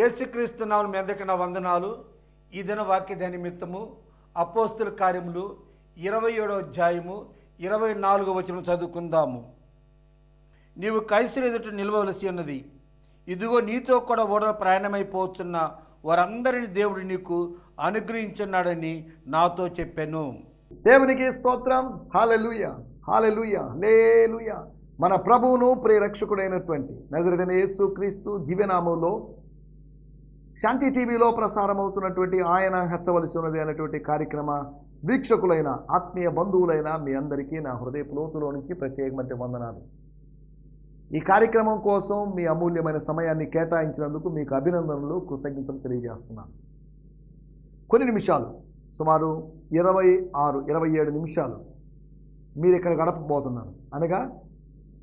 యేసుక్రీస్తు నామం మీ నా వందనాలు. ఈ దిన వాక్య నిమిత్తము అపోస్తుల కార్యములు ఇరవై ఏడో అధ్యాయము ఇరవై నాలుగో వచనం చదువుకుందాము. నీవు కైసరు ఎదుట నిలవలసి ఉన్నది. ఇదిగో నీతో కూడా ఓడ ప్రయాణమైపోతున్న వారందరిని దేవుడు నీకు అనుగ్రహించున్నాడని నాతో చెప్పాను. దేవునికి స్తోత్రం. హాలెలుయ హాలెలుయ లేలుయ మన ప్రభువును ప్రేరక్షకుడైనటువంటి నగరుడైన యేసు క్రీస్తు దివ్యనామంలో శాంతి టీవీలో ప్రసారమవుతున్నటువంటి ఆయన హెచ్చవలసి ఉన్నది అనేటువంటి కార్యక్రమ వీక్షకులైన ఆత్మీయ బంధువులైన మీ అందరికీ నా హృదయ లోతులో నుంచి ప్రత్యేకమైన వందనాలు. ఈ కార్యక్రమం కోసం మీ అమూల్యమైన సమయాన్ని కేటాయించినందుకు మీకు అభినందనలు కృతజ్ఞతలు తెలియజేస్తున్నాను. కొన్ని నిమిషాలు సుమారు ఇరవై ఆరు ఇరవై ఏడు నిమిషాలు మీరు ఇక్కడ గడపబోతున్నారు. అనగా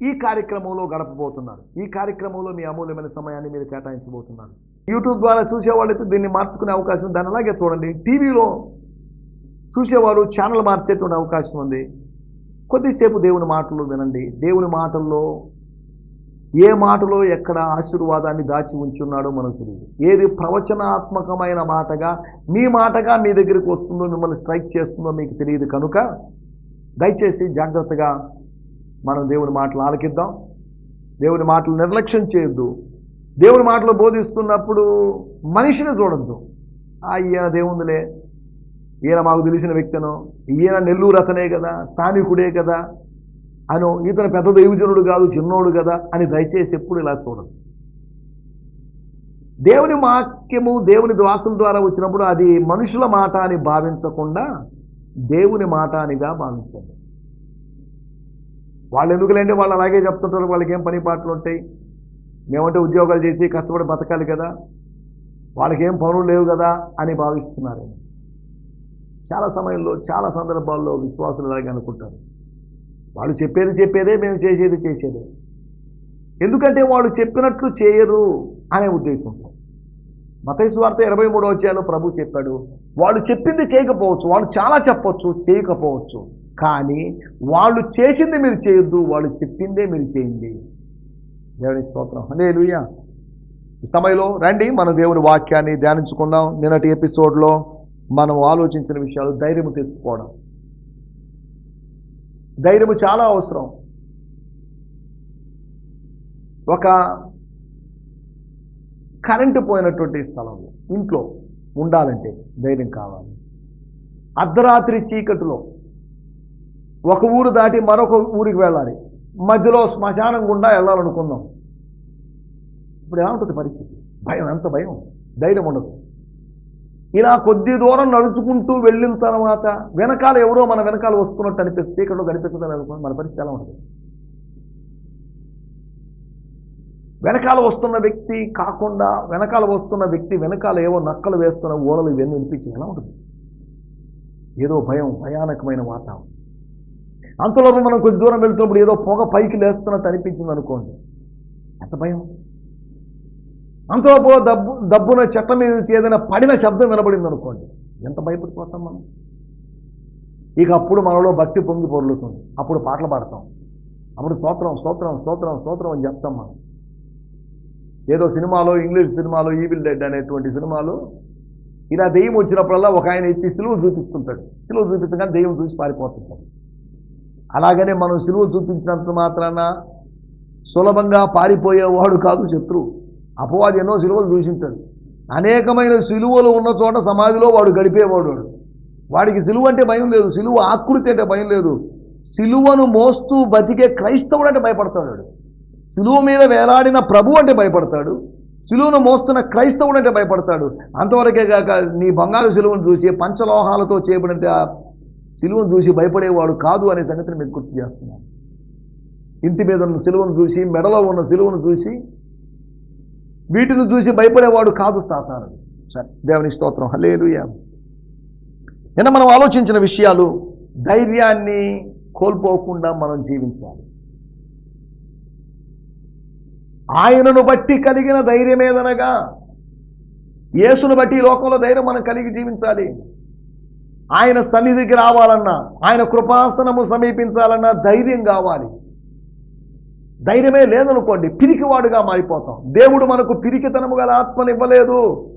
ఈ కార్యక్రమంలో గడపబోతున్నారు. ఈ కార్యక్రమంలో మీ అమూల్యమైన సమయాన్ని మీరు కేటాయించబోతున్నారు. యూట్యూబ్ ద్వారా చూసేవాళ్ళైతే దీన్ని మార్చుకునే అవకాశం దాని అలాగే చూడండి. టీవీలో చూసేవారు ఛానల్ మార్చేటువంటి అవకాశం ఉంది. కొద్దిసేపు దేవుని మాటలు వినండి. దేవుని మాటల్లో ఏ మాటలో ఎక్కడ ఆశీర్వాదాన్ని దాచి ఉంచున్నాడో మనకు తెలియదు. ఏది ప్రవచనాత్మకమైన మాటగా మీ మాటగా మీ దగ్గరికి వస్తుందో మిమ్మల్ని స్ట్రైక్ చేస్తుందో మీకు తెలియదు కనుక దయచేసి జాగ్రత్తగా మనం దేవుని మాటలు ఆలకిద్దాం. దేవుని మాటలు నిర్లక్ష్యం చేయొద్దు. దేవుని మాటలు బోధిస్తున్నప్పుడు మనిషిని చూడొద్దు. ఆ ఈయన దేవుందిలే ఈయన మాకు తెలిసిన వ్యక్తినో ఈయన నెల్లూరు అతనే కదా స్థానికుడే కదా అను ఇతను పెద్ద దైవజనుడు కాదు చిన్నోడు కదా అని దయచేసి ఎప్పుడు ఇలా చూడదు దేవుని వాక్యము దేవుని ద్వాసం ద్వారా వచ్చినప్పుడు అది మనుషుల మాట అని భావించకుండా దేవుని మాట అనిగా భావించండి. వాళ్ళు ఎందుకులేండి? వాళ్ళు అలాగే చెప్తుంటారు. వాళ్ళకి ఏం పని పాటలు ఉంటాయి? మేమంటే ఉద్యోగాలు చేసి కష్టపడి బతకాలి కదా? వాళ్ళకి ఏం పనులు లేవు కదా? అని భావిస్తున్నారు. చాలా సమయంలో చాలా సందర్భాల్లో విశ్వాసులు అలాగే అనుకుంటారు. వాళ్ళు చెప్పేది చెప్పేదే మేము చేసేది చేసేదే. ఎందుకంటే వాళ్ళు చెప్పినట్లు చేయరు అనే ఉద్దేశంతో మతైసు వార్త ఇరవై మూడో వచ్చాలో ప్రభు చెప్పాడు వాళ్ళు చెప్పింది చేయకపోవచ్చు వాళ్ళు చాలా చెప్పొచ్చు చేయకపోవచ్చు. కానీ వాళ్ళు చేసింది మీరు చేయొద్దు వాళ్ళు చెప్పిందే మీరు చేయండి. దేవుని స్తోత్రం. అదే ఈ సమయంలో రండి మన దేవుని వాక్యాన్ని ధ్యానించుకుందాం. నిన్నటి ఎపిసోడ్లో మనం ఆలోచించిన విషయాలు ధైర్యం తెచ్చుకోవడం. ధైర్యము చాలా అవసరం. ఒక కరెంటు పోయినటువంటి స్థలంలో ఇంట్లో ఉండాలంటే ధైర్యం కావాలి. అర్ధరాత్రి చీకటిలో ఒక ఊరు దాటి మరొక ఊరికి వెళ్ళాలి. మధ్యలో శ్మశానం గుండా వెళ్ళాలనుకుందాం. ఇప్పుడు ఎలా ఉంటుంది పరిస్థితి? భయం ఎంత భయం? ధైర్యం ఉండదు. ఇలా కొద్ది దూరం నడుచుకుంటూ వెళ్ళిన తర్వాత వెనకాల ఎవరో మన వెనకాల వస్తున్నట్టు అనిపిస్తే ఇక్కడ కనిపిస్తుంది అనుకోండి మన పరిస్థితి ఎలా ఉంటుంది? వెనకాల వస్తున్న వ్యక్తి కాకుండా వెనకాల వస్తున్న వ్యక్తి వెనకాల ఏవో నక్కలు వేస్తున్న ఓడలు ఇవన్నీ వినిపించి ఎలా ఉంటుంది? ఏదో భయం భయానకమైన వాతావరణం. అంతలోపు మనం కొద్ది దూరం వెళ్తున్నప్పుడు ఏదో పొగ పైకి లేస్తున్నట్టు అనిపించింది అనుకోండి. ఎంత భయం? అంతలోపు దబ్బు దబ్బున చెట్ల మీద నుంచి ఏదైనా పడిన శబ్దం వినబడింది అనుకోండి. ఎంత భయపడిపోతాం మనం? ఇక అప్పుడు మనలో భక్తి పొంగి పొరులుతుంది. అప్పుడు పాటలు పాడతాం. అప్పుడు స్తోత్రం స్తోత్రం స్తోత్రం స్తోత్రం అని చెప్తాం మనం. ఏదో సినిమాలో ఇంగ్లీష్ సినిమాలో ఈవిల్ డెడ్ అనేటువంటి సినిమాలో ఇలా దెయ్యం వచ్చినప్పుడల్లా ఒక ఆయన ఎత్తి సిలువు చూపిస్తుంటాడు. సిలువ చూపించగానే దెయ్యం చూసి పారిపోతుంటాడు. అలాగనే మనం సిలువ చూపించినంత మాత్రాన సులభంగా పారిపోయేవాడు కాదు శత్రువు. అపవాది ఎన్నో సిలువలు దూషించాడు. అనేకమైన సిలువలు ఉన్న చోట సమాధిలో వాడు గడిపేవాడు వాడికి సిలువ అంటే భయం లేదు సిలువ ఆకృతి అంటే భయం లేదు. సిలువను మోస్తూ బతికే క్రైస్తవుడు అంటే భయపడతాడు సిలువ మీద వేలాడిన ప్రభు అంటే భయపడతాడు. సిలువను మోస్తున్న క్రైస్తవుడు అంటే భయపడతాడు. అంతవరకే కాక నీ బంగారు సిలువను చూసి పంచలోహాలతో చేయబడిన సిలువను చూసి భయపడేవాడు కాదు అనే సంగతిని మీకు గుర్తు చేస్తున్నాను. ఇంటి మీద ఉన్న సిలువను చూసి మెడలో ఉన్న సిలువను చూసి వీటిని చూసి భయపడేవాడు కాదు సాతానుడు. సరే దేవుని స్తోత్రం. హలేలు నిన్న మనం ఆలోచించిన విషయాలు ధైర్యాన్ని కోల్పోకుండా మనం జీవించాలి. ఆయనను బట్టి కలిగిన ధైర్యం ఏదనగా యేసును బట్టి ఈ లోకంలో ధైర్యం మనం కలిగి జీవించాలి. ఆయన సన్నిధికి రావాలన్నా ఆయన కృపాసనము సమీపించాలన్నా ధైర్యం కావాలి. ధైర్యమే లేదనుకోండి పిరికివాడుగా మారిపోతాం. దేవుడు మనకు పిరికితనము గల ఆత్మనివ్వలేదు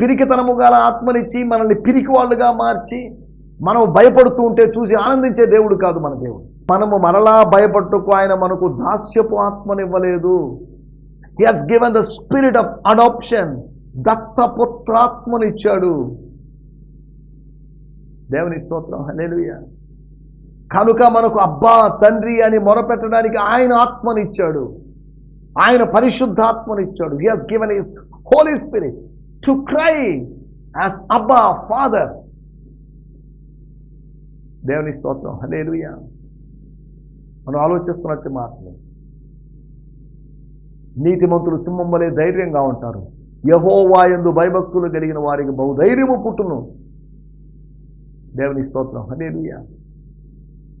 పిరికితనము గల ఆత్మనిచ్చి మనల్ని పిరికివాళ్ళుగా మార్చి మనం భయపడుతూ ఉంటే చూసి ఆనందించే దేవుడు కాదు మన దేవుడు. మనము మరలా భయపట్టుకు ఆయన మనకు దాస్యపు ఆత్మనివ్వలేదు he has given the spirit of adoption దత్తపుత్రాత్మనిచ్చాడు. దేవుని స్తోత్రం. హలేలుయ కనుక మనకు అబ్బా తండ్రి అని మొరపెట్టడానికి ఆయన ఆత్మనిచ్చాడు. ఆయన పరిశుద్ధాత్మనిచ్చాడు. He has given his holy spirit to cry as abba father దేవుని స్తోత్రం. హలేలుయ మనం ఆలోచిస్తున్నట్టు మాత్రమే. నీతిమంతులు సింహం వలె ధైర్యంగా ఉంటారు. యహోవా ఎందు భయభక్తులు కలిగిన వారికి బహుధైర్యము పుట్టును. దేవుని స్తోత్రం. హలేలుయ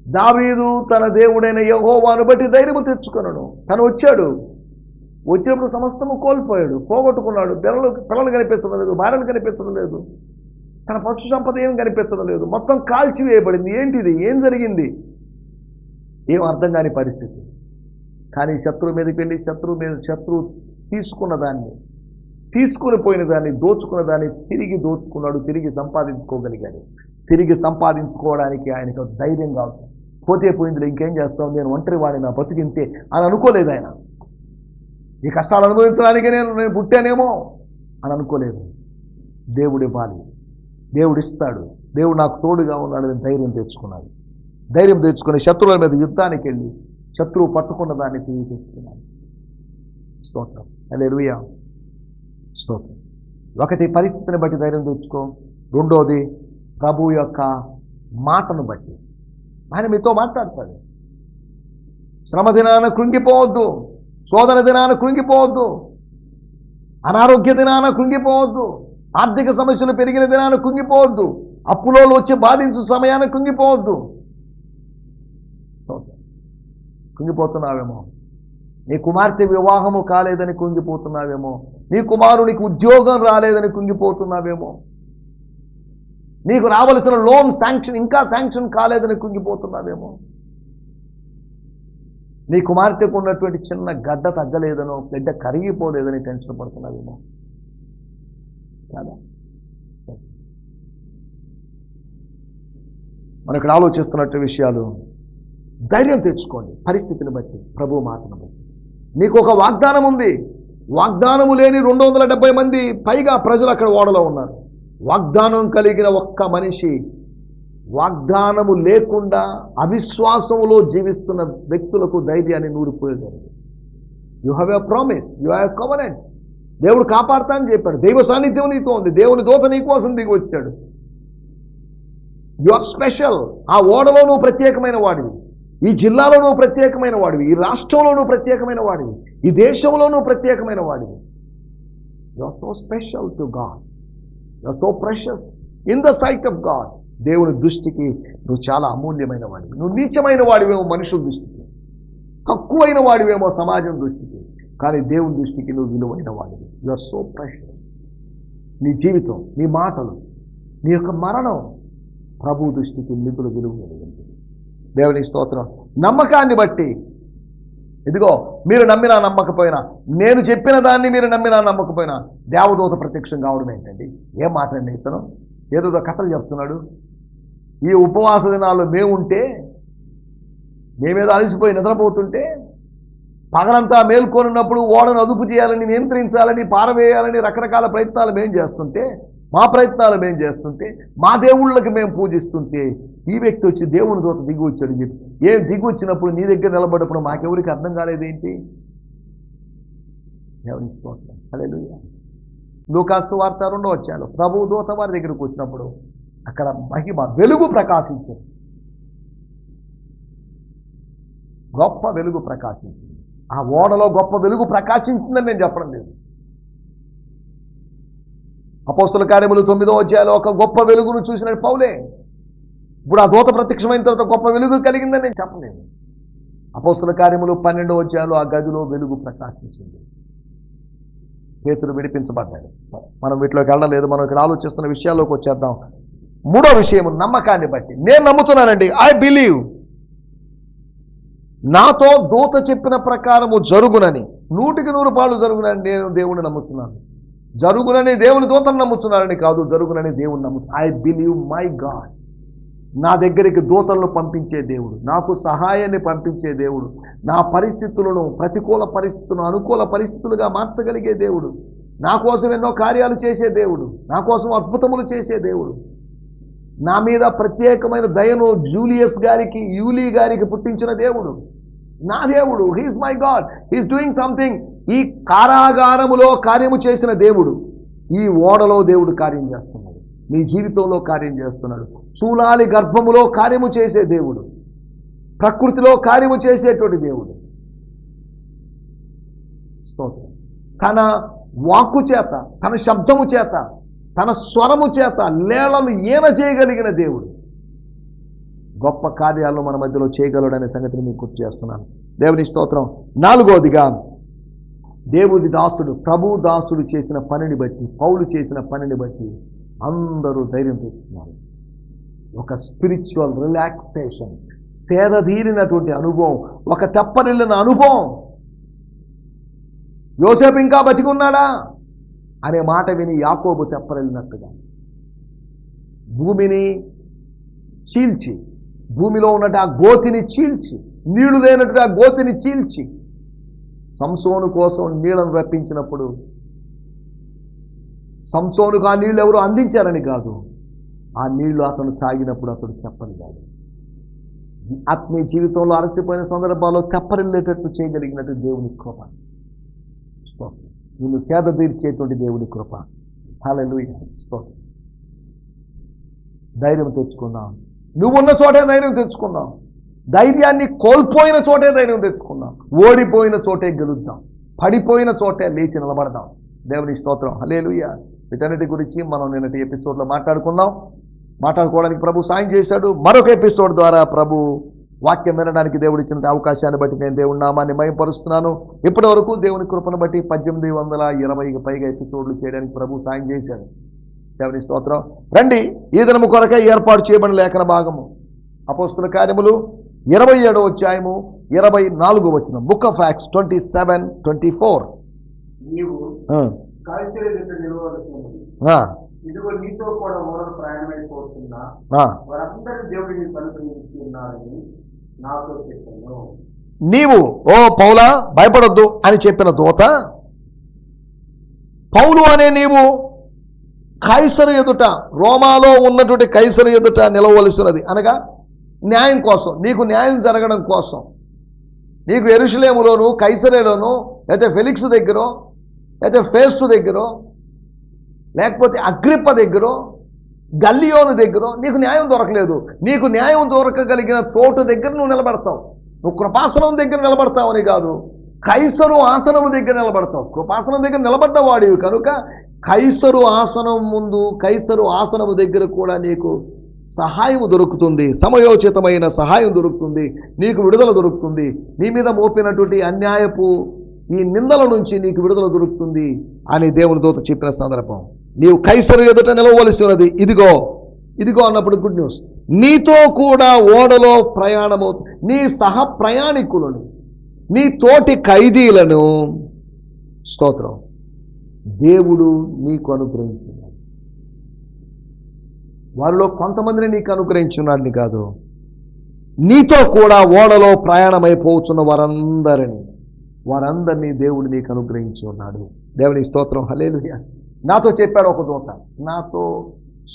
దావీదు తన దేవుడైన యహోవాను బట్టి ధైర్యము తెచ్చుకున్నాడు తను వచ్చాడు. వచ్చినప్పుడు సమస్తము కోల్పోయాడు. పోగొట్టుకున్నాడు. పిల్లలు పిల్లలు కనిపించడం లేదు. భార్యలు కనిపించడం లేదు. తన పశు సంపద ఏం కనిపించడం లేదు. మొత్తం కాల్చివేయబడింది. ఏంటిది? ఏం జరిగింది? ఏం అర్థం కాని పరిస్థితి. కానీ శత్రువు మీదకి వెళ్ళి శత్రువు మీద శత్రువు తీసుకున్న దాన్ని తీసుకుని పోయిన దాన్ని దోచుకున్న దాన్ని తిరిగి దోచుకున్నాడు. తిరిగి సంపాదించుకోగలిగాడు. తిరిగి సంపాదించుకోవడానికి ఆయనకు ధైర్యం కాదు. పోతే పోయింది ఇంకేం చేస్తావు? నేను ఒంటరి వాడిని నా బతికింతే అని అనుకోలేదు ఆయన. ఈ కష్టాలు అనుభవించడానికి నేను నేను పుట్టానేమో అని అనుకోలేదు. దేవుడు ఇవ్వాలి. దేవుడు ఇస్తాడు. దేవుడు నాకు తోడుగా ఉన్నాడు నేను ధైర్యం తెచ్చుకున్నాడు ధైర్యం తెచ్చుకుని శత్రువుల మీద యుద్ధానికి వెళ్ళి శత్రువు పట్టుకున్న దాన్ని తిరిగి తెచ్చుకున్నాడు స్తోత్రం. హల్లెలూయా. స్తోత్రం. ఒకటి పరిస్థితిని బట్టి ధైర్యం తెచ్చుకో. రెండోది ప్రభు యొక్క మాటను బట్టి. ఆయన మీతో మాట్లాడతాడు. శ్రమ దినాన కృంగిపోవద్దు. శోధన దినాన కృంగిపోవద్దు. అనారోగ్య దినాన కృంగిపోవద్దు. ఆర్థిక సమస్యలు పెరిగిన దినాన కృంగిపోవద్దు. అప్పులో వచ్చి బాధించు సమయాన కృంగిపోవద్దు. కృంగిపోతున్నావేమో? నీ కుమార్తె వివాహము కాలేదని కుంగిపోతున్నావేమో? నీ కుమారునికి ఉద్యోగం రాలేదని కుంగిపోతున్నావేమో? నీకు రావలసిన లోన్ శాంక్షన్ ఇంకా శాంక్షన్ కాలేదని కుంగిపోతున్నావేమో. నీ కుమార్తెకు ఉన్నటువంటి చిన్న గడ్డ తగ్గలేదనో గడ్డ కరిగిపోలేదని టెన్షన్ పడుతున్నావేమో. కాదా? మనం ఇక్కడ ఆలోచిస్తున్నట్టు విషయాలు ధైర్యం తెచ్చుకోండి. పరిస్థితిని బట్టి ప్రభు మాటను బట్టి. నీకు ఒక వాగ్దానం ఉంది. వాగ్దానము లేని రెండు వందల డెబ్బై మంది పైగా ప్రజలు అక్కడ ఓడలో ఉన్నారు. వాగ్దానం కలిగిన ఒక్క మనిషి వాగ్దానము లేకుండా అవిశ్వాసములో జీవిస్తున్న వ్యక్తులకు ధైర్యాన్ని నూరిపోయేదాన్ని you have a promise you have covenant దేవుడు కాపాడతానని చెప్పాడు. దైవ సాన్నిధ్యం నీతో ఉంది. దేవుని దూత నీ కోసం దిగి వచ్చాడు. యు ఆర్ స్పెషల్ ఆ ఓడలో నువ్వు ప్రత్యేకమైన వాడివి. ఈ జిల్లాలో నువ్వు ప్రత్యేకమైన వాడివి. ఈ రాష్ట్రంలో నువ్వు ప్రత్యేకమైన వాడివి. ఈ దేశంలో నువ్వు ప్రత్యేకమైన వాడివి. You are so special to God you are so precious in the sight of God దేవుని దృష్టికి నువ్వు చాలా అమూల్యమైన వాడివి నువ్వు నీచమైన వాడివేమో మనుషుల దృష్టికి. తక్కువైన వాడివేమో సమాజం దృష్టికి. కానీ దేవుని దృష్టికి నువ్వు విలువైన వాడివి యు ఆర్ సో ప్రెషస్ నీ జీవితం నీ మాటలు నీ యొక్క మరణం ప్రభు దృష్టికి మిగులు విలువ కలిగింది. దేవుని స్తోత్రం. నమ్మకాన్ని బట్టి ఇదిగో మీరు నమ్మినా నమ్మకపోయినా నేను చెప్పిన దాన్ని మీరు నమ్మినా నమ్మకపోయినా దేవదూత ప్రత్యక్షం కావడం ఏంటండి? ఏం మాట్లాడి ఇతను? ఏదో కథలు చెప్తున్నాడు. ఈ ఉపవాస దినాల్లో మేముంటే మేమేదో అలసిపోయి నిద్రపోతుంటే పగలంతా మేల్కొనున్నప్పుడు ఓడను అదుపు చేయాలని నియంత్రించాలని పారవేయాలని రకరకాల ప్రయత్నాలు మేము చేస్తుంటే మా ప్రయత్నాలు మేము చేస్తుంటే మా దేవుళ్ళకి మేము పూజిస్తుంటే ఈ వ్యక్తి వచ్చి దేవుని దూత దిగి వచ్చాడు చెప్పి. ఏం దిగి వచ్చినప్పుడు నీ దగ్గర నిలబడినప్పుడు మాకెవరికి అర్థం కాలేదేంటి ఎవరి స్తోత్రం. హల్లెలూయా. లూకాసు వార్త రెండో వచ్చాను ప్రభు దూత వారి దగ్గరకు వచ్చినప్పుడు అక్కడ మహిమ వెలుగు ప్రకాశించింది. గొప్ప వెలుగు ప్రకాశించింది. ఆ ఓడలో గొప్ప వెలుగు ప్రకాశించిందని నేను చెప్పడం లేదు. అపోస్తుల కార్యములు తొమ్మిదో అధ్యాయంలో ఒక గొప్ప వెలుగును చూసిన పౌలే. ఇప్పుడు ఆ దూత ప్రత్యక్షమైన తర్వాత గొప్ప వెలుగు కలిగిందని నేను చెప్పలేను. అపోస్తుల కార్యములు పన్నెండో అధ్యాయంలో ఆ గదిలో వెలుగు ప్రకాశించింది. పేతులు విడిపించబడ్డాడు. సరే మనం వీటిలోకి వెళ్ళలేదు మనం ఇక్కడ ఆలోచిస్తున్న విషయాల్లోకి వచ్చేద్దాం. మూడో విషయం నమ్మకాన్ని బట్టి. నేను నమ్ముతున్నానండి ఐ బిలీవ్ నాతో దూత చెప్పిన ప్రకారము జరుగునని నూటికి నూరు పాళ్ళు జరుగునని నేను దేవుణ్ణి నమ్ముతున్నాను. జరుగునని దేవుని దూతను నమ్ముతున్నారని కాదు జరుగునని దేవుని నమ్ము ఐ బిలీవ్ మై గాడ్ నా దగ్గరికి దూతలను పంపించే దేవుడు నాకు సహాయాన్ని పంపించే దేవుడు నా పరిస్థితులను ప్రతికూల పరిస్థితులను అనుకూల పరిస్థితులుగా మార్చగలిగే దేవుడు నా కోసం ఎన్నో కార్యాలు చేసే దేవుడు నా కోసం అద్భుతములు చేసే దేవుడు. నా మీద ప్రత్యేకమైన దయను జూలియస్ గారికి యూలీ గారికి పుట్టించిన దేవుడు నా దేవుడు he's my God he's doing something ఈ కారాగారములో కార్యము చేసిన దేవుడు ఈ ఓడలో దేవుడు కార్యం చేస్తున్నాడు నీ జీవితంలో కార్యం చేస్తున్నాడు. చూలాలి గర్భములో కార్యము చేసే దేవుడు ప్రకృతిలో కార్యము చేసేటువంటి దేవుడు. స్తోత్రం. తన వాక్కు చేత తన శబ్దము చేత తన స్వరము చేత లేళ్ళను ఈన చేయగలిగిన దేవుడు. గొప్ప కార్యాలను మన మధ్యలో చేయగలడనే సంగతిని మీకు గుర్తు చేస్తున్నాను. దేవుని స్తోత్రం. నాలుగోదిగా దేవుడి దాసుడు ప్రభు దాసుడు చేసిన పనిని బట్టి పౌలు చేసిన పనిని బట్టి అందరూ ధైర్యం తెచ్చుకున్నారు. ఒక స్పిరిచువల్ రిలాక్సేషన్ సేదతీరినటువంటి అనుభవం ఒక తెప్పరిల్లిన అనుభవం. యోసేపు ఇంకా బతికున్నాడా? అనే మాట విని యాకోబు తెప్పరిల్లినట్టుగా భూమిని చీల్చి భూమిలో ఉన్నట్టు ఆ గోతిని చీల్చి నీళ్ళు లేనట్టు ఆ గోతిని చీల్చి సంసోను కోసం నీళ్ళను రప్పించినప్పుడు సంసోనుకు ఆ నీళ్ళు ఎవరు అందించారని కాదు. ఆ నీళ్ళు అతను తాగినప్పుడు అతడు తెప్పరిల్లాడు కాదు ఆత్మీయ జీవితంలో అలసిపోయిన సందర్భాల్లో తెప్పరిల్లేటట్టు చేయగలిగినట్టు దేవుని కృప. స్తోత్రం. నిన్ను సేద తీర్చేటువంటి దేవుని కృప. హల్లెలూయా. స్తోత్రం. ధైర్యం తెచ్చుకున్నాం. నువ్వున్న చోటే ధైర్యం తెచ్చుకున్నాం. ధైర్యాన్ని కోల్పోయిన చోటే ధైర్యం తెచ్చుకుందాం ఓడిపోయిన చోటే గెలుద్దాం. పడిపోయిన చోటే లేచి నిలబడదాం. దేవుని స్తోత్రం. హలేలుయ వీటన్నిటి గురించి మనం నిన్నటి ఎపిసోడ్లో మాట్లాడుకున్నాం. మాట్లాడుకోవడానికి ప్రభు సాయం చేశాడు. మరొక ఎపిసోడ్ ద్వారా ప్రభు వాక్యం వినడానికి దేవుడు ఇచ్చిన అవకాశాన్ని బట్టి నేను దేవుని నామాన్ని మయపరుస్తున్నాను. ఇప్పటి వరకు దేవుని కృపను బట్టి పద్దెనిమిది వందల ఇరవైకి పైగా ఎపిసోడ్లు చేయడానికి ప్రభు సాయం చేశాడు. దేవుని స్తోత్రం. రండి. ఈ దినము కొరకే ఏర్పాటు చేయబడిన లేఖన భాగము. అపోస్తుల కార్యములు ఇరవై ఏడో అధ్యాయము ఇరవై నాలుగు వచ్చిన book of Acts twenty seven twenty four. నీవు ఓ పౌలా భయపడొద్దు అని చెప్పిన దూత పౌలు అనే నీవు కైసరు ఎదుట రోమాలో ఉన్నటువంటి కైసరు ఎదుట నిలవలసినది అనగా న్యాయం కోసం నీకు న్యాయం జరగడం కోసం. నీకు ఎరుషులేములోను కైసరేలోను లేకపోతే ఫెలిక్స్ దగ్గర లేకపోతే ఫేస్తు దగ్గర లేకపోతే అగ్రిప్ప దగ్గర గల్లియోను దగ్గర నీకు న్యాయం దొరకలేదు. నీకు న్యాయం దొరకగలిగిన చోటు దగ్గర నువ్వు నిలబడతావు. నువ్వు కృపాసనం దగ్గర నిలబడతావని కాదు. కైసరు ఆసనము దగ్గర నిలబడతావు. కృపాసనం దగ్గర నిలబడ్డవాడివి కనుక కైసరు ఆసనం ముందు కైసరు ఆసనము దగ్గర కూడా నీకు సహాయం దొరుకుతుంది సమయోచితమైన సహాయం దొరుకుతుంది నీకు విడుదల దొరుకుతుంది. నీ మీద మోపినటువంటి అన్యాయపు ఈ నిందల నుంచి నీకు విడుదల దొరుకుతుంది అని దేవుని దూత చెప్పిన సందర్భం. నీవు కైసరు ఎదుట నిలవలసి ఉన్నది. ఇదిగో ఇదిగో అన్నప్పుడు గుడ్ న్యూస్. నీతో కూడా ఓడలో ప్రయాణమవు నీ సహ ప్రయాణికులను నీ తోటి ఖైదీలను స్తోత్రం. దేవుడు నీకు అనుగ్రహించింది వారిలో కొంతమందిని నీకు అనుగ్రహించున్నాడని కాదు. నీతో కూడా ఓడలో ప్రయాణమైపోతున్న వారందరిని వారందరినీ దేవుడు నీకు అనుగ్రహించి ఉన్నాడు దేవుని స్తోత్రం. హలేలుయ నాతో చెప్పాడు ఒక దూత నాతో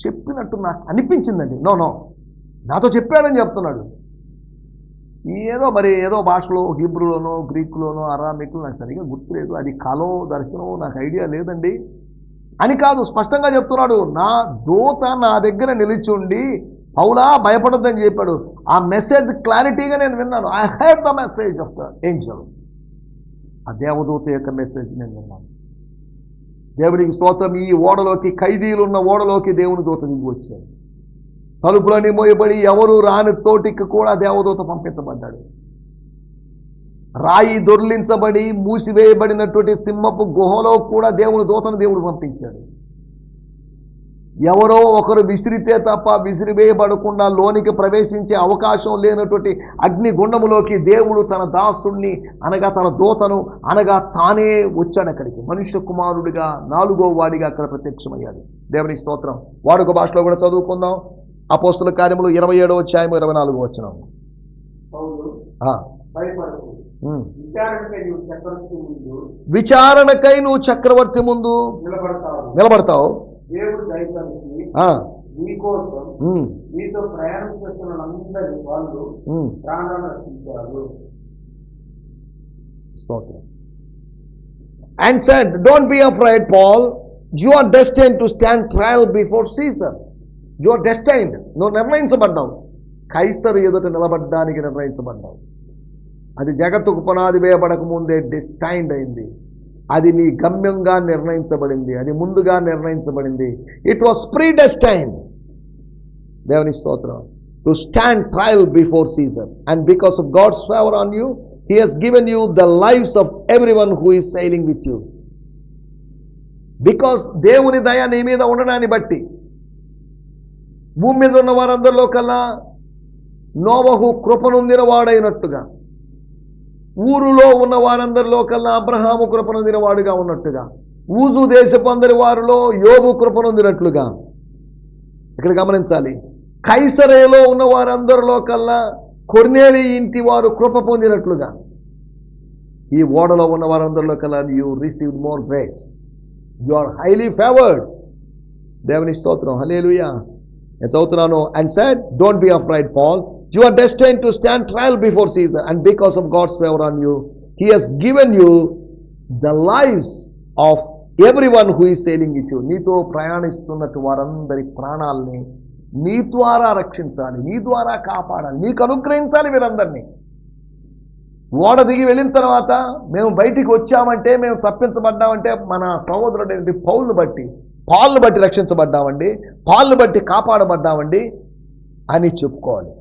చెప్పినట్టు నాకు అనిపించిందండి. No no. నాతో చెప్పాడని చెప్తున్నాడు. ఏదో మరి ఏదో భాషలో హిబ్రూలోనో గ్రీకులోనో అరామిక్లో నాకు సరిగా గుర్తులేదు. అది కలో దర్శనం నాకు ఐడియా లేదండి. అని కాదు స్పష్టంగా చెప్తున్నాడు నా దూత నా దగ్గర నిలిచుండి పౌలా భయపడొద్దని చెప్పాడు. ఆ మెసేజ్ క్లారిటీగా నేను విన్నాను. I heard the message of the angel ఆ దేవదూత యొక్క మెసేజ్ నేను విన్నాను. దేవునికి స్తోత్రం ఈ ఓడలోకి ఖైదీలు ఉన్న ఓడలోకి దేవుని దూత దిగి వచ్చాడు. తలుపులని మోయబడి ఎవరు రాని చోటికి కూడా దేవదూత పంపించబడ్డాడు. రాయి దొర్లించబడి మూసివేయబడినటువంటి సింహపు గుహలో కూడా దేవుని దూతను దేవుడు పంపించాడు. ఎవరో ఒకరు విసిరితే తప్ప విసిరివేయబడకుండా లోనికి ప్రవేశించే అవకాశం లేనటువంటి అగ్నిగుండములోకి దేవుడు తన దాసుణ్ణి అనగా తన దూతను అనగా తానే వచ్చాడు అక్కడికి. మనుష్య కుమారుడిగా నాలుగో వాడిగా అక్కడ ప్రత్యక్షమయ్యాడు. దేవుని స్తోత్రం. వాడుక భాషలో కూడా చదువుకుందాం. అపోస్తుల కార్యములు ఇరవై ఏడవ అధ్యాయం ఇరవై నాలుగు వచ్చిన విచారణకై నువ్వు చక్రవర్తి ముందు నిలబడతావు. నిలబడతావు. దేవుడు దయతలిచి ఆ, నీ కోసం ఉమ్, నీతో ప్రయాణం చేస్తున్న అందరి వాళ్ళు ఉమ్. ప్రాణాలు రక్షించారు. స్తోత్రం. And said, Don't be afraid, Paul. You are destined to stand trial before Caesar. You are destined. నువ్వు నిర్ణయించబడ్డావు. కైసరు ఎదుట నిలబడ్డానికి నిర్ణయించబడ్డావు. అది జగత్తుకు పునాది వేయబడక ముందే డిస్టైన్డ్ అయింది. అది నీ గమ్యంగా నిర్ణయించబడింది. అది ముందుగా నిర్ణయించబడింది. ఇట్ వాస్ ప్రీ డెస్టైన్ దేవుని స్తోత్రం. To stand trial before season and because of God's favour on you he has given you the lives of every one who is sailing with you because దేవుని దయ నీ మీద ఉండడాన్ని బట్టి భూమి మీద ఉన్న వారందరిలో కల్లా నోవహు కృపనొందిన వాడైనట్టుగా ఊరులో ఉన్న వారందరిలో కల్లా అబ్రహాము కృపనొందిన వాడుగా ఉన్నట్టుగా. ఊజు దేశపందరి వారిలో యోబు కృపనొందినట్లుగా ఇక్కడ గమనించాలి. కైసరేలో ఉన్న వారందరిలో కల్లా కొర్నేలి ఇంటి వారు కృప పొందినట్లుగా. ఈ ఓడలో ఉన్న వారందరిలో కల్లా you receive more grace. You are highly favoured. దేవుని స్తోత్రం. హలేలుయా నేను చదువుతున్నాను. And said don't be afraid Paul you are destined to stand trial before Caesar and because of God's favour on you he has given you the lives of every one who is sailing with you నీతో ప్రయాణిస్తున్నట్టు వారందరి ప్రాణాలని నీ ద్వారా రక్షించాలి నీ ద్వారా కాపాడాలి నీకు అనుగ్రహించాలి వీరందరినీ. ఓడ దిగి వెళ్ళిన తర్వాత మేము బయటికి వచ్చామంటే మేము తప్పించబడ్డామంటే మన సహోదరుడు పౌల్ని బట్టి పాల్ని బట్టి రక్షించబడ్డామండి పాల్ని బట్టి కాపాడబడ్డామండి అని చెప్పుకోవాలి.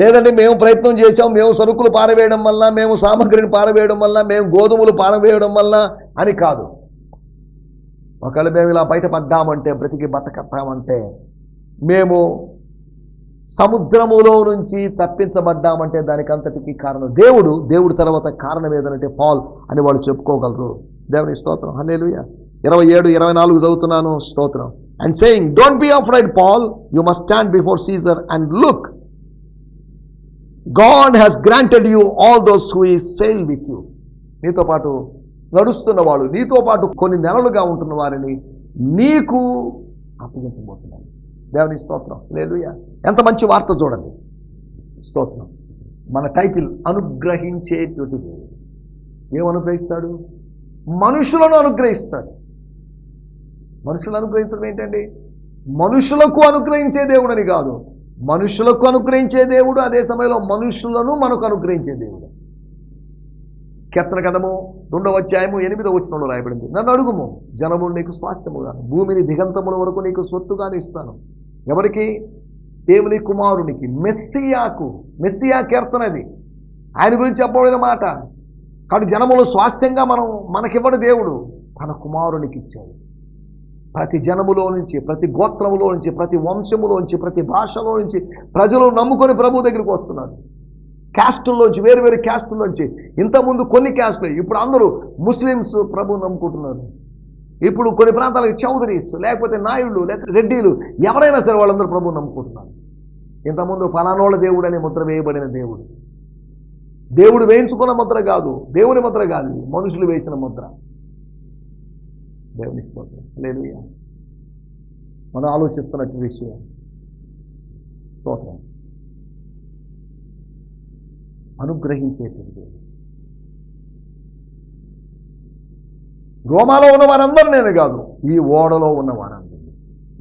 లేదంటే మేము ప్రయత్నం చేసాం మేము సరుకులు పారవేయడం వల్ల మేము సామగ్రిని పారవేయడం వల్ల మేము గోధుమలు పారవేయడం వల్ల అని కాదు. ఒకవేళ మేము ఇలా బయటపడ్డామంటే బ్రతికి బతకట్టామంటే మేము సముద్రములో నుంచి తప్పించబడ్డామంటే దానికంతటికి కారణం దేవుడు. దేవుడి తర్వాత కారణం ఏదంటే పాల్ అని వాళ్ళు చెప్పుకోగలరు. దేవుని స్తోత్రం. హలేలుయ ఇరవై ఏడు ఇరవై నాలుగు చదువుతున్నాను స్తోత్రం. And saying don't be afraid Paul you must stand before Caesar and look God has granted you all those who ఈ సేల్ విత్ యూ నీతో పాటు నడుస్తున్న వాడు నీతో పాటు కొన్ని నెలలుగా ఉంటున్న వారిని నీకు అప్పగించబోతున్నాను దేవుని స్తోత్రం. లేదు ఎంత మంచి వార్త చూడండి. స్తోత్రం. మన టైటిల్ అనుగ్రహించేటువంటి దేవుడు. మనుషులను అనుగ్రహిస్తాడు. మనుషులను అనుగ్రహించడం ఏంటండి? మనుషులకు అనుగ్రహించే దేవుడని కాదు. మనుషులకు అనుగ్రహించే దేవుడు అదే సమయంలో మనుషులను మనకు అనుగ్రహించే దేవుడు. కీర్తన కథము రెండవ అధ్యాయము ఎనిమిదో వచనంలో రాయబడింది. నన్ను అడుగుము జనము నీకు స్వాస్థ్యముగా భూమిని దిగంతముల వరకు నీకు సొత్తుగాను ఇస్తాను. ఎవరికి? దేవుని కుమారునికి మెస్సియాకు. మెస్సియా కీర్తన అది ఆయన గురించి చెప్పబడిన మాట. కాబట్టి జనములు స్వాస్థ్యంగా మనం మనకివ్వడు దేవుడు. తన కుమారునికి ఇచ్చాడు. ప్రతి జనములో నుంచి ప్రతి గోత్రములో నుంచి ప్రతి వంశములోంచి ప్రతి భాషలో నుంచి ప్రజలు నమ్ముకొని ప్రభు దగ్గరికి వస్తున్నారు. క్యాస్టుల్లోంచి వేరు వేరు క్యాస్టుల్లోంచి ఇంతకుముందు కొన్ని క్యాస్టులు ఇప్పుడు అందరూ ముస్లిమ్స్ ప్రభు నమ్ముకుంటున్నారు. ఇప్పుడు కొన్ని ప్రాంతాలకు చౌదరీస్ లేకపోతే నాయుడు లేకపోతే రెడ్డిలు ఎవరైనా సరే వాళ్ళందరూ ప్రభు నమ్ముకుంటున్నారు. ఇంతకుముందు ఫలానోళ్ళ దేవుడు అనే ముద్ర వేయబడిన దేవుడు. దేవుడు వేయించుకున్న ముద్ర కాదు దేవుని ముద్ర కాదు మనుషులు వేయించిన ముద్ర. దేవుని స్తోత్రం లేదు మనం ఆలోచిస్తున్నట్టు విషయం. స్తోత్రం. అనుగ్రహించేటువంటి రోమాలో ఉన్న వారందరూ నేను కాదు ఈ ఓడలో ఉన్న వారందరూ.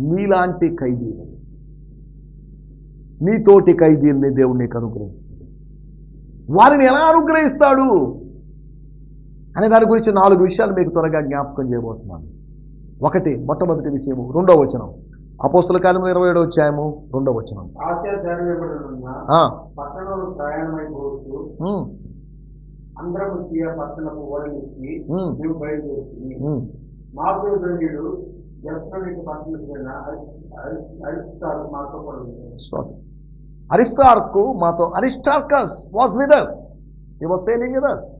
మీలాంటి ఖైదీలు. నీతోటి ఖైదీల్ని దేవుడు నీకు అనుగ్రహిస్తాడు. వారిని ఎలా అనుగ్రహిస్తాడు? అనే దాని గురించి నాలుగు విషయాలు మీకు త్వరగా జ్ఞాపకం చేయబోతున్నాను. ఒకటి మొట్టమొదటి విషయము రెండో వచనం. అపోస్తుల కాలంలో ఇరవై ఏడో అధ్యాయము రెండో వచనం. అరిస్టార్కు మాతో Aristarchus was with us he was sailing with us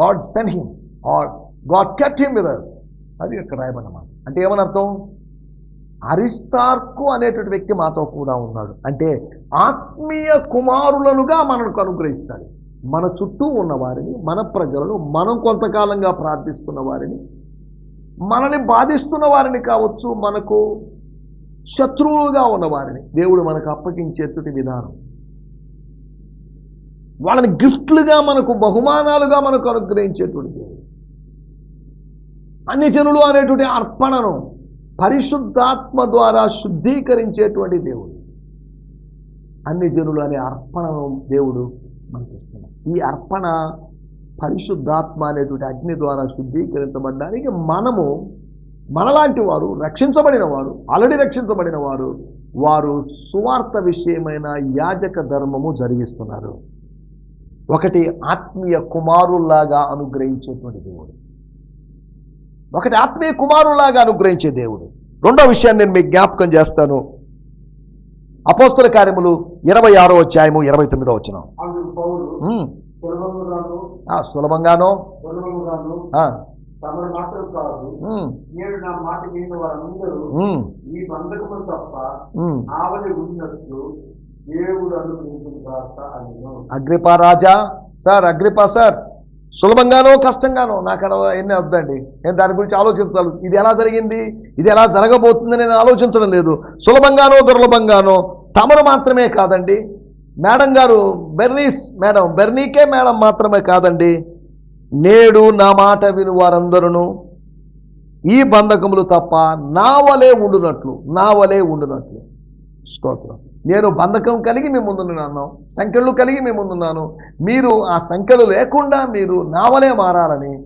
God sent him or God kept him with us అది ఇక్కడ రాయబడినమాట. అంటే ఏమని అర్థం అరిస్టార్కు అనేటువంటి వ్యక్తి మాతో కూడా ఉన్నాడు. అంటే ఆత్మీయ కుమారులనుగా మనకు అనుగ్రహిస్తాడు. మన చుట్టూ ఉన్న వారిని మన ప్రజలను మనం కొంతకాలంగా ప్రార్థిస్తున్న వారిని మనల్ని బాధిస్తున్న వారిని కావచ్చు మనకు శత్రువులుగా ఉన్నవారిని దేవుడు మనకు అప్పగించేటువంటి విధానం. వాళ్ళని గిఫ్ట్లుగా మనకు బహుమానాలుగా మనకు అనుగ్రహించేటువంటి దేవుడు. అన్ని జనులు అనేటువంటి అర్పణను పరిశుద్ధాత్మ ద్వారా శుద్ధీకరించేటువంటి దేవుడు. అన్ని జనులు అనే అర్పణను దేవుడు మనకి ఇస్తున్నాడు ఈ అర్పణ పరిశుద్ధాత్మ అనేటువంటి అగ్ని ద్వారా శుద్ధీకరించబడడానికి మనము మనలాంటి వారు రక్షించబడిన వారు ఆల్రెడీ రక్షించబడిన వారు వారు సువార్త విషయమైన యాజక ధర్మము జరిగిస్తున్నారు. ఒకటి ఆత్మీయ కుమారుల్లాగా అనుగ్రహించేటువంటి దేవుడు. ఒకటి ఆత్మీయ కుమారుల్లాగా అనుగ్రహించే దేవుడు. రెండో విషయాన్ని నేను మీకు జ్ఞాపకం చేస్తాను. అపోస్తుల కార్యములు ఇరవై ఆరో అధ్యాయము ఇరవై తొమ్మిదో వచ్చిన సులభంగానో? ఈ దేవుడు అగ్రిపా రాజా సార్ అగ్రిపా సార్ సులభంగానో కష్టంగానో నాకు అలా ఎన్ని వద్దండి? నేను దాని గురించి ఆలోచించాలి ఇది ఎలా జరిగింది? ఇది ఎలా జరగబోతుందని నేను ఆలోచించడం లేదు. సులభంగానో దుర్లభంగానో తమరు మాత్రమే కాదండి. మేడం గారు బెర్నీస్ మేడం బెర్నీకే మేడం మాత్రమే కాదండి. నేడు నా మాట విను వారందరూ ఈ బంధకములు తప్ప నా వలే ఉండునట్లు నా వలే ఉండునట్లు. స్తోత్రం. నేను బంధకం కలిగి మీ ముందున్నాను సంఖ్యలు కలిగి మీ ముందున్నాను మీరు ఆ సంఖ్యలు లేకుండా మీరు నావలే మారాలని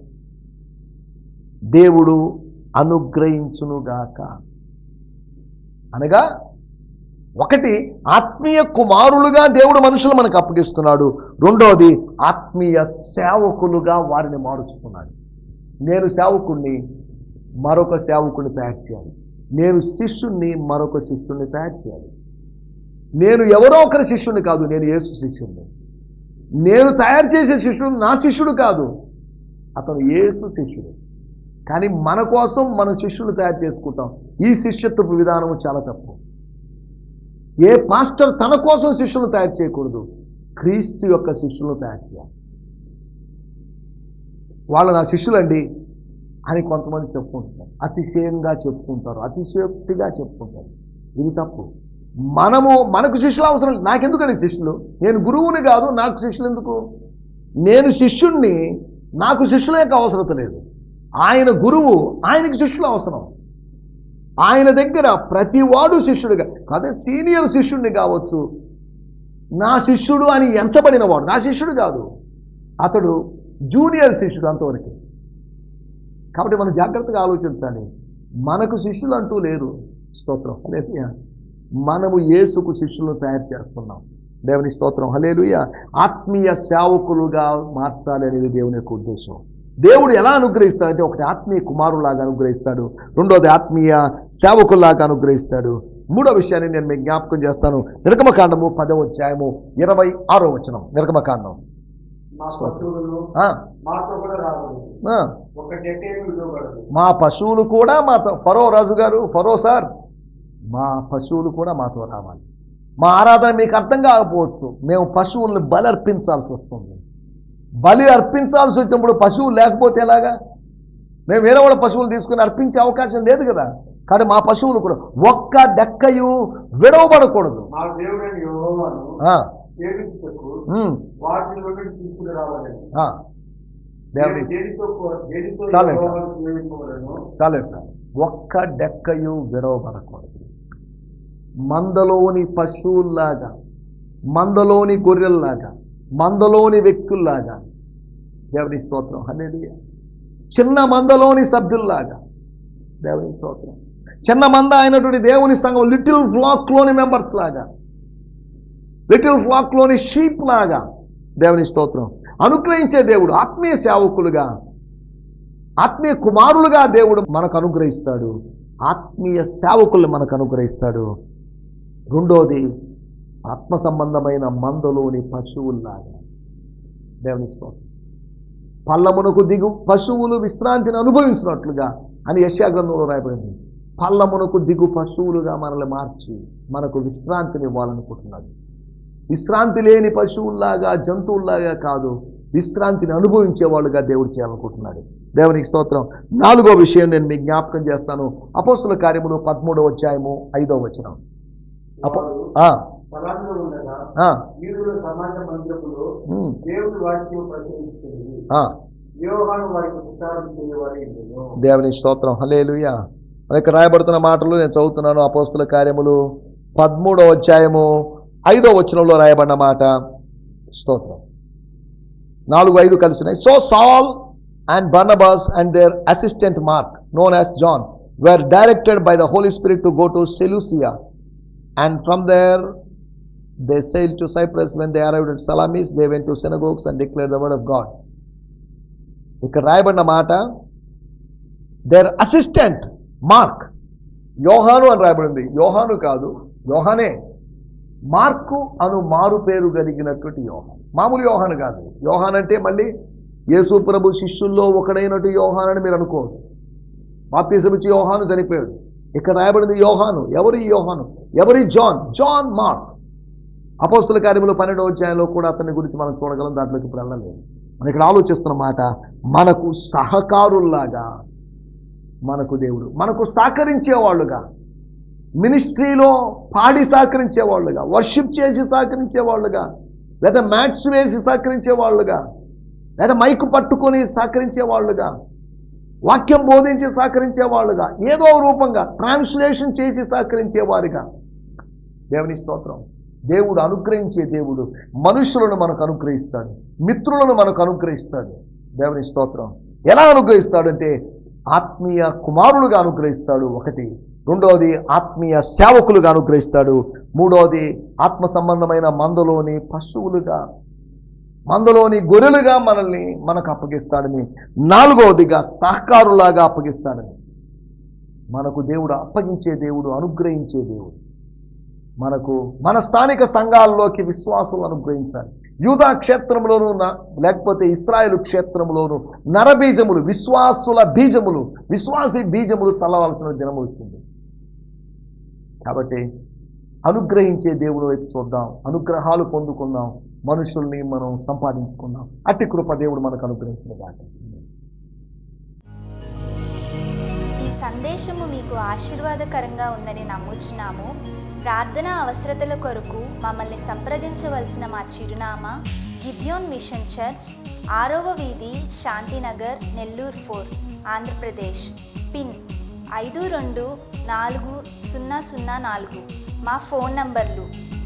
దేవుడు అనుగ్రహించునుగాక. అనగా ఒకటి ఆత్మీయ కుమారులుగా దేవుడు మనుషులు మనకు అప్పగిస్తున్నాడు. రెండవది ఆత్మీయ సేవకులుగా వారిని మారుస్తున్నాడు. నేను సేవకుణ్ణి మరొక సేవకుని తయారు చేయాలి. నేను శిష్యుణ్ణి మరొక శిష్యుణ్ణి తయారు చేయాలి. నేను ఎవరో ఒకరి శిష్యుని కాదు నేను యేసు శిష్యుడిని నేను తయారు చేసే శిష్యుడు నా శిష్యుడు కాదు. అతను యేసు శిష్యుడు. కానీ మన కోసం మన శిష్యులు తయారు చేసుకుంటాం. ఈ శిష్యత్వపు విధానము చాలా తప్పు. ఏ పాస్టర్ తన కోసం శిష్యులను తయారు చేయకూడదు. క్రీస్తు యొక్క శిష్యులను తయారు చేయాలి. వాళ్ళు నా శిష్యులండి అని కొంతమంది చెప్పుకుంటున్నారు. అతిశయంగా చెప్పుకుంటారు. అతిశయోక్తిగా చెప్పుకుంటారు. ఇది తప్పు. మనము మనకు శిష్యులు అవసరం నాకెందుకండి శిష్యులు? నేను గురువుని కాదు నాకు శిష్యులు ఎందుకు? నేను శిష్యుణ్ణి నాకు శిష్యుల యొక్క అవసరత లేదు. ఆయన గురువు ఆయనకి శిష్యులు అవసరం. ఆయన దగ్గర ప్రతివాడు శిష్యుడిగా కాదే సీనియర్ శిష్యుడిని కావచ్చు. నా శిష్యుడు అని ఎంచబడిన వాడు నా శిష్యుడు కాదు. అతడు జూనియర్ శిష్యుడు అంతవరకు. కాబట్టి మనం జాగ్రత్తగా ఆలోచించాలి. మనకు శిష్యులు అంటూ లేరు. స్తోత్రం. హల్లెలూయా. మనము యేసుకు శిష్యులను తయారు చేస్తున్నాం. దేవుని స్తోత్రం. హలేలుయ ఆత్మీయ సేవకులుగా మార్చాలి అనేది దేవుని యొక్క ఉద్దేశం. దేవుడు ఎలా అనుగ్రహిస్తాడంటే ఒకటి ఆత్మీయ కుమారులాగా అనుగ్రహిస్తాడు రెండోది ఆత్మీయ సేవకుల్లాగా అనుగ్రహిస్తాడు. మూడో విషయాన్ని నేను మీకు జ్ఞాపకం చేస్తాను. నిర్గమకాండము పదవ అధ్యాయము ఇరవై ఆరో వచనం. నిర్గమకాండం. మా కూడా మా పశువులు కూడా మాతో ఫరో రాజు గారు ఫరో సార్ మా పశువులు కూడా మాతో రావాలి. మా ఆరాధన మీకు అర్థం కాకపోవచ్చు. మేము పశువుల్ని బలి అర్పించాల్సి వస్తుంది. బలి అర్పించాల్సి వచ్చినప్పుడు పశువులు లేకపోతే ఎలాగా? మేము వేరే వాళ్ళ పశువులు తీసుకుని అర్పించే అవకాశం లేదు కదా. కానీ మా పశువులు కూడా ఒక్క డెక్కయు విడవబడకూడదు. చాలండి సార్. సార్. ఒక్క డెక్కయు విడవబడకూడదు. మందలోని పశువుల్లాగా మందలోని గొర్రెల్లాగా మందలోని వ్యక్తుల్లాగా. దేవుని స్తోత్రం. అనేది చిన్న మందలోని సభ్యుల్లాగా. దేవుని స్తోత్రం. చిన్న మంద అయినటువంటి దేవుని సంఘం లిటిల్ ఫ్లాక్లోని మెంబర్స్ లాగా లిటిల్ ఫ్లాక్లోని షీప్ లాగా దేవుని స్తోత్రం. అనుగ్రహించే దేవుడు ఆత్మీయ సేవకులుగా ఆత్మీయ కుమారులుగా దేవుడు మనకు అనుగ్రహిస్తాడు. ఆత్మీయ సేవకుల్ని మనకు అనుగ్రహిస్తాడు. రెండోది ఆత్మ సంబంధమైన మందలోని పశువుల్లాగా. దేవుని స్తోత్రం. పల్లమునకు దిగు పశువులు విశ్రాంతిని అనుభవించినట్లుగా అని యశ్యా గ్రంథంలో రాయబడింది. పల్లమునకు దిగు పశువులుగా మనల్ని మార్చి మనకు విశ్రాంతిని ఇవ్వాలనుకుంటున్నాడు. విశ్రాంతి లేని పశువుల్లాగా జంతువుల్లాగా కాదు విశ్రాంతిని అనుభవించే వాళ్ళుగా దేవుడు చేయాలనుకుంటున్నాడు. దేవునికి స్తోత్రం. నాలుగో విషయం నేను మీకు జ్ఞాపకం చేస్తాను. అపోస్తుల కార్యములు పదమూడవ అధ్యాయము ఐదో వచనం. దేవుని స్తోత్రం. హలేలుయ ఇక్కడ రాయబడుతున్న మాటలు నేను చదువుతున్నాను. అపోస్తుల కార్యములు పదమూడవ అధ్యాయము ఐదో వచనంలో రాయబడిన మాట. స్తోత్రం. నాలుగు ఐదు కలిసినాయి. So Saul and Barnabas and their assistant Mark known as John were directed by the holy spirit to go to Seleucia and from there they sailed to Cyprus when they arrived at salamis they went to synagogues and declared the word of god. ఇక్కడ రాయబడిన మాట there assistant mark యోహాను అని రాయబడింది. యోహాను కాదు యోహానే. Mark అను మారు పేరు కలిగినటువంటి యోహాన్. మామూలు యోహాను కాదు. యోహాన్ అంటే మళ్ళీ యేసు ప్రభు శిష్యుల్లో ఒకడైనట్టు యోహాన్ అని మీరు అనుకోవద్దు. బాప్తిసమిచ్చి యోహాను చనిపోయాడు. ఇక్కడ రాయబడింది యోహాను. ఎవరి యోహాను? ఎవరి జాన్? John mark. అపోస్తుల కార్యములు పన్నెండో అధ్యాయంలో కూడా అతని గురించి మనం చూడగలం దాంట్లోకి ఇప్పుడు వెళ్ళలేదు మనం ఇక్కడ ఆలోచిస్తున్న మాట మనకు సహకారుల్లాగా మనకు దేవుడు మనకు సహకరించేవాళ్ళుగా మినిస్ట్రీలో పాడి సహకరించేవాళ్ళుగా వర్షిప్ చేసి సహకరించేవాళ్ళుగా లేదా మ్యాట్స్ వేసి సహకరించేవాళ్ళుగా లేదా మైకు పట్టుకొని సహకరించేవాళ్ళుగా వాక్యం బోధించి సహకరించేవాళ్ళుగా ఏదో రూపంగా ట్రాన్స్లేషన్ చేసి సహకరించేవారుగా. దేవుని స్తోత్రం. దేవుడు అనుగ్రహించే దేవుడు మనుషులను మనకు అనుగ్రహిస్తాడు మిత్రులను మనకు అనుగ్రహిస్తాడు. దేవుని స్తోత్రం. ఎలా అనుగ్రహిస్తాడంటే ఆత్మీయ కుమారులుగా అనుగ్రహిస్తాడు ఒకటి రెండవది ఆత్మీయ సేవకులుగా అనుగ్రహిస్తాడు మూడవది ఆత్మ సంబంధమైన మందలోని పశువులుగా మందలోని గొర్రెలుగా మనల్ని మనకు అప్పగిస్తాడని నాలుగవదిగా సహకారులాగా అప్పగిస్తాడని. మనకు దేవుడు అప్పగించే దేవుడు అనుగ్రహించే దేవుడు. మనకు మన స్థానిక సంఘాల్లోకి విశ్వాసులు అనుగ్రహించాలి. యూదా క్షేత్రంలోను లేకపోతే ఇస్రాయేల్ క్షేత్రంలోను నరబీజములు విశ్వాసుల బీజములు విశ్వాసి బీజములు చల్లవలసిన దినము వచ్చింది. కాబట్టి అనుగ్రహించే దేవుని వైపు చూద్దాం. అనుగ్రహాలు పొందుకుందాం. మనుషుల్ని మనం సంపాదించుకున్నాం. అట్టి కృప దేవుడు మనకు అనుగ్రహించిన దాకా ఈ సందేశము మీకు ఆశీర్వాదకరంగా ఉందని నమ్ముచున్నాము. ప్రార్థన అవసరతల కొరకు మమ్మల్ని సంప్రదించవలసిన మా చిరునామా గిద్యోన్ మిషన్ చర్చ్ ఆరవ వీధి శాంతినగర్ నెల్లూరు ఫోర్ ఆంధ్రప్రదేశ్. పిన్ ఐదు రెండు నాలుగు సున్నా సున్నా నాలుగు. మా ఫోన్ నంబర్లు